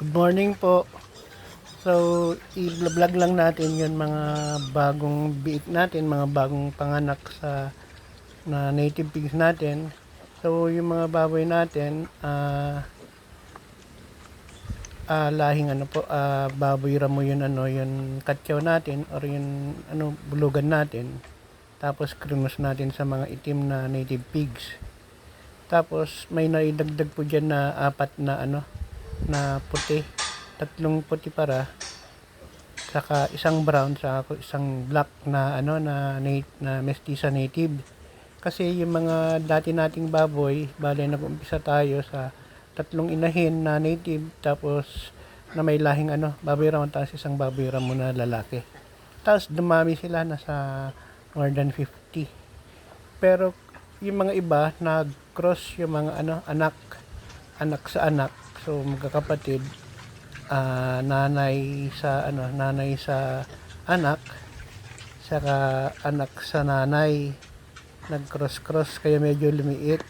Good morning po. So, i-vlog lang natin yun mga bagong biik natin, mga bagong panganak sa na native pigs natin. So, yung mga baboy natin, ah ah, lahing ano po, ah, baboy ramo yun ano, yun katyaw natin or yun ano, bulugan natin. Tapos krinos natin sa mga itim na native pigs. Tapos may naidagdag po dyan na apat na ano, na puti. Tatlong puti para. Saka isang brown, saka isang black na ano na nat- na mestiza native. Kasi yung mga dati nating baboy, bale nag-umpisa tayo sa tatlong inahin na native tapos na may lahing ano, baboy ram tapos isang baboy ram na lalaki. Tapos dumami sila nasa more than 50. Pero yung mga iba nag-cross yung mga ano anak anak sa anak. So magkakapatid ah, nanay sa ano nanay sa anak saka anak sa nanay nag-cross-cross kaya medyo lumiit.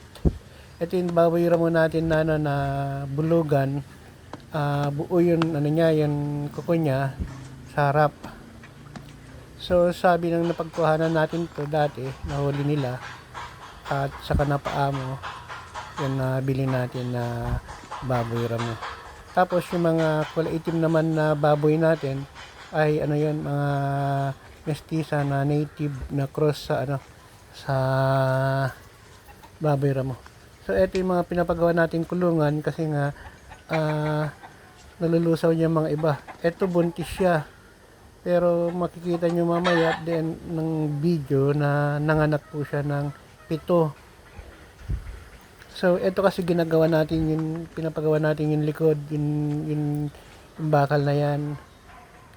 Ito yung baboy ramo natin na ano na bulugan. Ah, buo yun ano niya, yung kuko niya sa harap. So sabi ng napagkuhanan natin to dati, nahuli nila at saka napaamo yung nabili natin na baboy ramo. Tapos yung mga kulay itim naman na baboy natin ay ano yun, mga mestiza na native na cross sa ano sa baboy ramo. So ito yung mga pinapagawa nating kulungan kasi nga ah nalulusaw niya mga iba. Ito buntis siya. Pero makikita nyo mamaya din ng video na nanganak po siya ng pito. So, ito kasi ginagawa natin yung pinapagawa natin yung likod, yung, yung, yung bakal na yan.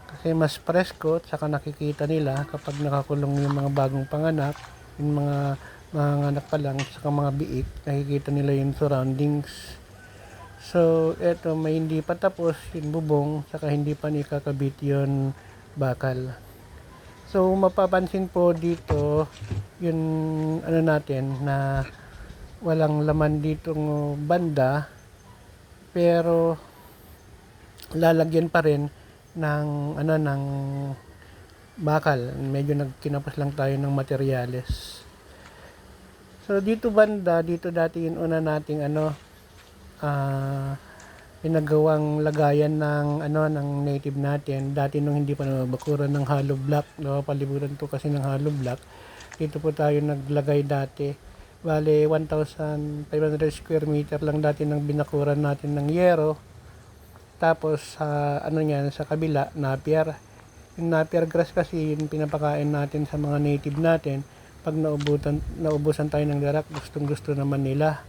Kasi mas presko at saka nakikita nila kapag nakakulong yung mga bagong panganak, yung mga mga anak pa lang, saka mga biik, nakikita nila yung surroundings. So, eto may hindi pa tapos yung bubong, saka hindi pa nikakabit yung bakal. So, mapapansin po dito yung ano natin na walang laman ditong banda pero lalagyan pa rin ng ano ng bakal. Medyo nagkinapos lang tayo ng materyales. So dito banda, dito dati yung una nating ano ah pinagawang lagayan ng ano ng native natin dati nung hindi pa nabakuran ng hollow block no paliburan to kasi ng hollow block dito po tayo naglagay dati bale 1,500 square meter lang dati nang binakuran natin ng yero tapos sa ano niyan sa kabila napier yung napier grass kasi yung pinapakain natin sa mga native natin pag naubutan naubusan tayo ng darak gustong gusto naman nila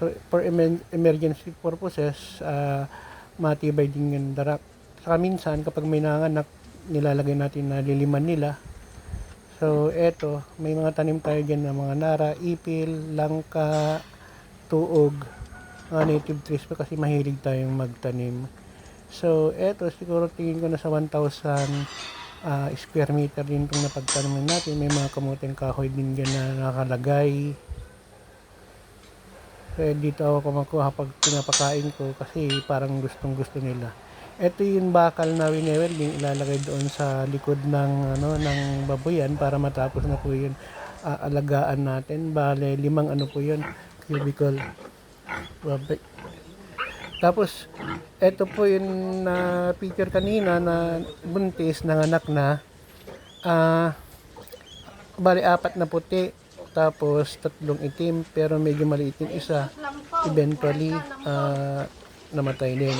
So, for emer- emergency purposes, ah, matibay din yung darak. Saka minsan, kapag may nanganak, nilalagay natin na liliman nila. So, eto, may mga tanim tayo dyan na mga nara, ipil, langka, tuog, mga native trees pa kasi mahilig tayong magtanim. So, eto, siguro tingin ko na sa 1,000 ah, square meter din itong napagtaniman natin. May mga kamuteng kahoy din dyan na nakalagay. Kaya dito ako kumukuha pag pinapakain ko kasi parang gustong gusto nila. Ito yung bakal na winewelding ilalagay doon sa likod ng ano ng baboyan para matapos na po yun aalagaan natin. Bale, limang ano po yun, cubicle. Baboy. Tapos, ito po yung na picture kanina na buntis ng anak na ah bali apat na puti tapos tatlong itim pero medyo maliit yung isa eventually ah, namatay din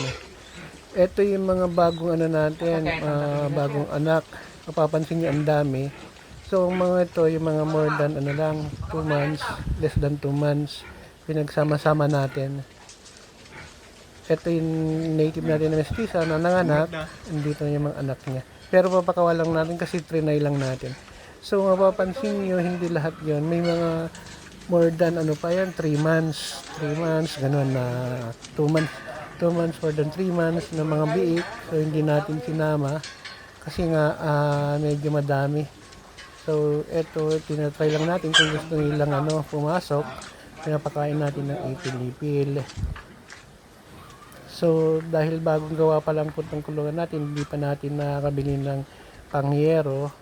ito yung mga bagong ano natin ah, bagong anak. Mapapansin nyo ang dami. So ang mga ito yung mga more than ano lang 2 months less than 2 months pinagsama-sama natin. Ito yung native natin na mestiza na nanganak, andito na. Yung mga anak niya. Pero papakawalan natin kasi trinay lang natin. So mapapansin nyo, hindi lahat yon May mga more than ano pa yan, 3 months, 3 months, ganun na 2 months, 2 months more than 3 months na mga biik. So hindi natin sinama kasi nga ah, medyo madami. So eto, tinatry lang natin kung gusto nilang ano, pumasok. Pinapakain natin ng ipil-ipil. So, dahil bagong gawa pa lang po itong kulungan natin, hindi pa natin nakakabili ng pangyero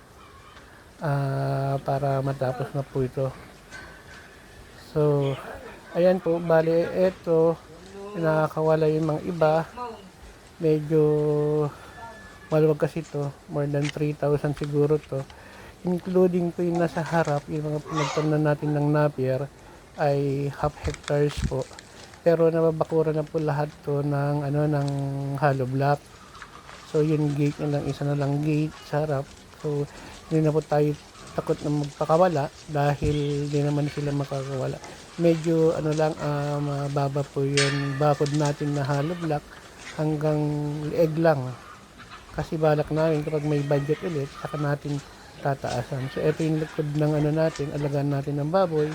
ah, para matapos na po ito. So, ayan po, bali, ito, nakakawala yung mga iba. Medyo maluwag kasi to more than 3,000 siguro to. Including po yung nasa harap, yung mga pinagtamnan natin ng napier, ay half hectares po. Pero nababakura na po lahat to ng ano ng hollow block. So yung gate na lang, isa na lang gate sa harap. So hindi na po tayo takot na magpakawala dahil hindi naman sila makakawala. Medyo ano lang, ah, mababa po yung bakod natin na hollow block hanggang leeg lang. Kasi balak namin kapag may budget ulit, saka natin tataasan. So ito yung likod ng ano natin, alagaan natin ng baboy.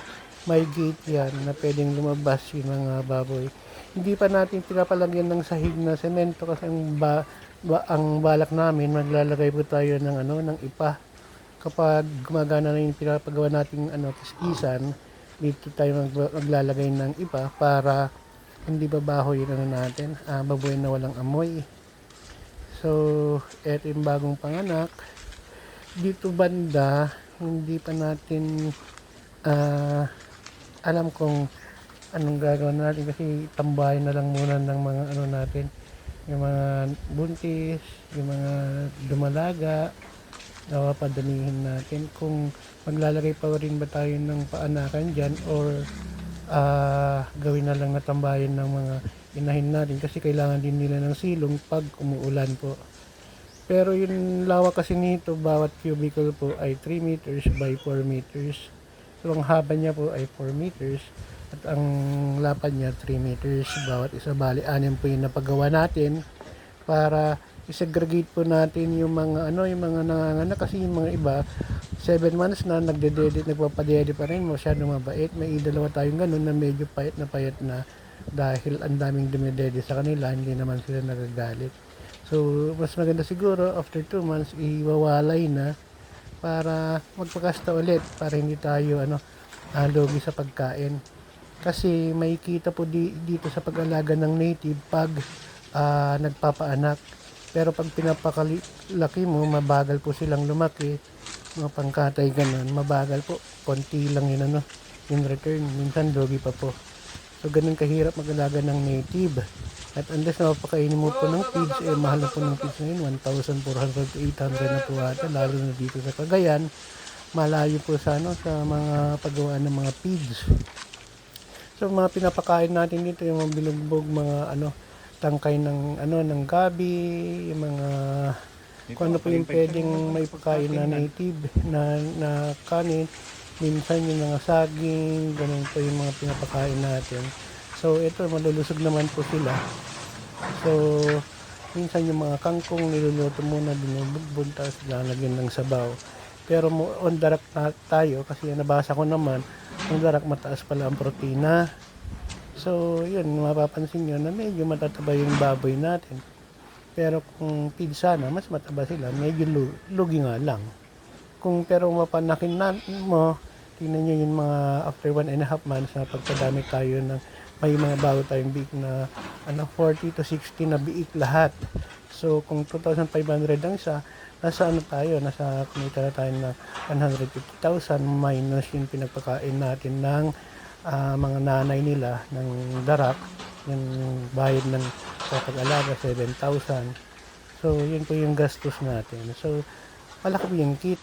May gate yan na pwedeng lumabas yung mga baboy. Hindi pa natin pinapalagyan ng sahig na semento kasi ang, ba, ba- ang balak namin maglalagay po tayo ng ano ng ipa. Kapag gumagana na yung pinapagawa nating ano kiskisan, dito tayo mag, maglalagay ng ipa para hindi babaho yung ano natin, ah, baboy na walang amoy. So, eto yung bagong panganak. Dito banda, hindi pa natin ah, alam kung anong gagawin natin kasi tambahin na lang muna ng mga ano natin yung mga buntis, yung mga dumalaga napapadanihin natin kung maglalagay pa rin ba tayo ng paanakan dyan or ah, gawin na lang na tambahin ng mga inahin natin kasi kailangan din nila ng silong pag umuulan po pero yung lawak kasi nito bawat cubicle po ay 3 meters by 4 meters So, ang haba niya po ay 4 meters at ang lapad niya 3 meters bawat isa. Bali, anim po yung napagawa natin para isegregate po natin yung mga ano, yung mga nanganganak kasi yung mga iba 7 months na nagdedede, nagpapadede pa rin, masyado mabait. May dalawa tayong ganun na medyo payat na payat na dahil ang daming dumedede sa kanila, hindi naman sila nagagalit. So, mas maganda siguro after 2 months, iwawalay na para magpakasta ulit para hindi tayo ano lugi sa pagkain kasi may kita po di, dito sa pag-alaga ng native pag ah, nagpapaanak pero pag pinapakalaki mo mabagal po silang lumaki. Mga pangkatay ganun mabagal po. Konti lang yun ano in return. Minsan lugi pa po. So ganun kahirap mag-alaga ng native. At unless na mapakainin mo po ng feeds, eh mahal na po ng feeds ngayon, 1,400 to 800 na po ata, lalo na dito sa Cagayan. Malayo po sa, ano, sa mga paggawaan ng mga feeds. So mga pinapakain natin dito, yung mga bilugbog, mga ano, tangkay ng ano ng gabi, yung mga kung ano po yung pwedeng may pagkain na native na, na kanin, minsan yung mga saging, ganun po yung mga pinapakain natin. So ito, malulusog naman po sila. So, minsan yung mga kangkong niluluto muna, binubugbog, tapos lalagyan ng sabaw. Pero on darak na tayo, kasi nabasa ko naman, on darak mataas pala ang protina. So, yun, mapapansin nyo na medyo matataba yung baboy natin. Pero kung feed sana, mas mataba sila, medyo lu- lugi nga lang. Kung pero mapanakin na mo, tingnan nyo yung mga after one and a half months na pagpadami tayo ng may mga bago tayong biik na ano 40 to 60 na biik lahat. So kung 2,500 ang isa, nasa ano tayo, nasa kumita na tayo na 150,000 minus yung pinagpakain natin ng ah, mga nanay nila ng darak, yung bayad ng pag-alaga 7,000. So yun po yung gastos natin. So malaki yung kit.